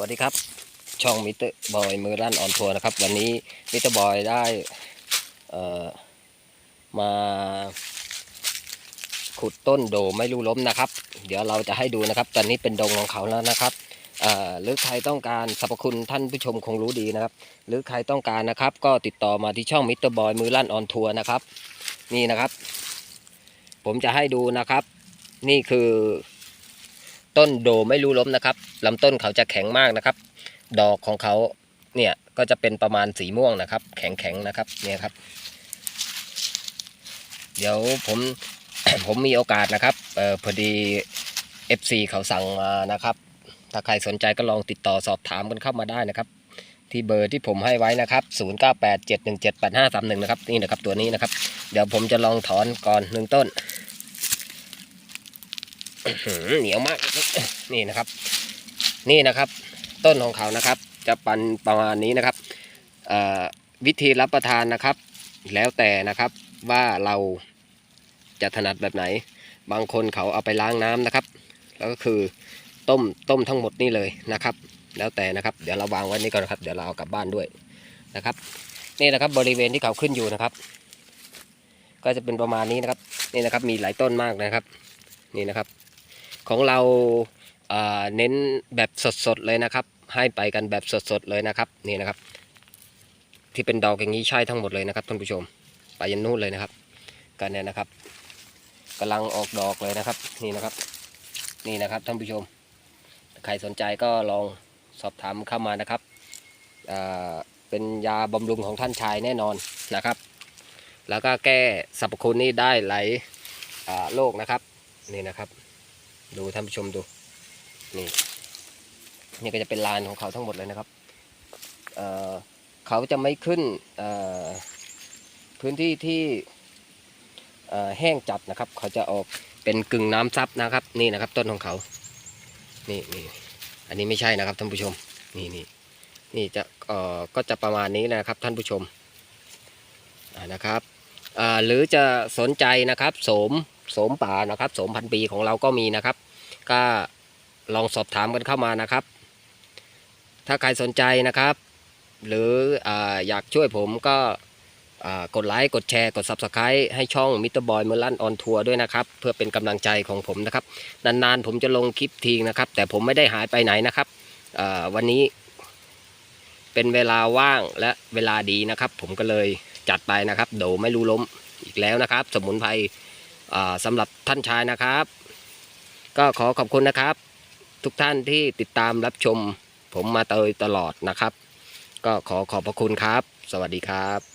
วัสดีครับ ช่องมิเตอร์บอยมือรั่นออนทัวร์นะครับ วันนี้มิเตอร์บอยได้มาขุดต้นโดไม่รู้ล้มนะครับ เดี๋ยวเราจะให้ดูนะครับ ตอนนี้เป็นดงของเขาแล้วนะครับหรือใครต้องการสรรพคุณท่านผู้ชมคงรู้ดีนะครับ หรือใครต้องการนะครับ ก็ติดต่อมาที่ช่องมิเตอร์บอยมือรั่นออนทัวร์นะครับ นี่นะครับ ผมจะให้ดูนะครับ นี่คือ ต้นโดไม่รู้ล้มนะครับลำต้นเขาจะแข็งมากนะครับ ดอกของเขาเนี่ยก็จะเป็นประมาณสีม่วงนะครับ แข็งๆนะครับเนี่ยครับ เดี๋ยวผมผมมีโอกาสนะครับเออพอดี FC เขาสั่งมานะครับ ถ้าใครสนใจก็ลองติดต่อสอบถามกันเข้ามาได้นะครับ ที่เบอร์ที่ผมให้ไว้นะครับ 0987178531 นะครับนี่นะครับตัวนี้นะครับ เดี๋ยวผมจะลองถอนก่อนหนึ่งต้น เหนียวมากนี่นะครับ นี่นะครับ ต้นของเขานะครับ จะปันประมาณนี้นะครับวิธีรับประทานนะครับ แล้วแต่นะครับว่าเราจะถนัดแบบไหน บางคนเขาเอาไปล้างน้ำนะครับ แล้วก็คือต้มต้มทั้งหมดนี่เลยนะครับ แล้วแต่นะครับเดี๋ยวเราวางไว้นี่ก่อนนะครับ เดี๋ยวเราเอากลับบ้านด้วยนะครับ นี่นะครับบริเวณที่เขาขึ้นอยู่นะครับ ก็จะเป็นประมาณนี้นะครับ นี่นะครับมีหลายต้นมากนะครับ นี่นะครับ ของเราเน้นแบบสดๆเลยนะครับ ให้ไปกันแบบสดๆเลยนะครับนี่นะครับ ที่เป็นดอกอย่างนี้ใช่ทั้งหมดเลยนะครับท่านผู้ชมไปยันนู่นเลยนะครับกันเนี่ยนะครับกำลังออกดอกเลยนะครับนี่นะครับ นี่นะครับท่านผู้ชม ใครสนใจก็ลองสอบถามเข้ามานะครับเป็นยาบำรุงของท่านชายแน่นอนนะครับ แล้วก็แก้สรรพคุณนี่ได้หลายโรคนะครับนี่นะครับ ดูท่านผู้ชมดู นี่ นี่ก็จะเป็นลานของเขาทั้งหมดเลยนะครับเเขาจะไม่ขึ้นพื้นที่ที่แห้งจัดนะครับ เขาจะออกเป็นกึ่งน้ำซับนะครับ นี่นะครับ ต้นของเขา นี่นี่อันนี้ไม่ใช่นะครับท่านผู้ชม นี่นี่นี่จะเอ่อก็จะประมาณนี้นะครับท่านผู้ชมนะครับหรือจะสนใจนะครับโสม โสมป่านะครับโสมพันปีของเราก็มีนะครับ ก็ลองสอบถามกันเข้ามานะครับ ถ้าใครสนใจนะครับ หรือออยากช่วยผมก็กดไลค์กดแชร์กด Subscribe ให้ช่องมิเตอร์บอยเมลันออนทัวร์ด้วยนะครับ เพื่อเป็นกำลังใจของผมนะครับ นานๆผมจะลงคลิปทีนะครับ แต่ผมไม่ได้หายไปไหนนะครับวันนี้เป็นเวลาว่างและเวลาดีนะครับ ผมก็เลยจัดไปนะครับ โดไม่รู้ล้มอีกแล้วนะครับ สมุนไพร สำหรับท่านชายนะครับ ก็ขอขอบคุณนะครับ ทุกท่านที่ติดตามรับชม ผมมาเตยตลอดนะครับ ก็ขอขอบพระคุณครับ สวัสดีครับ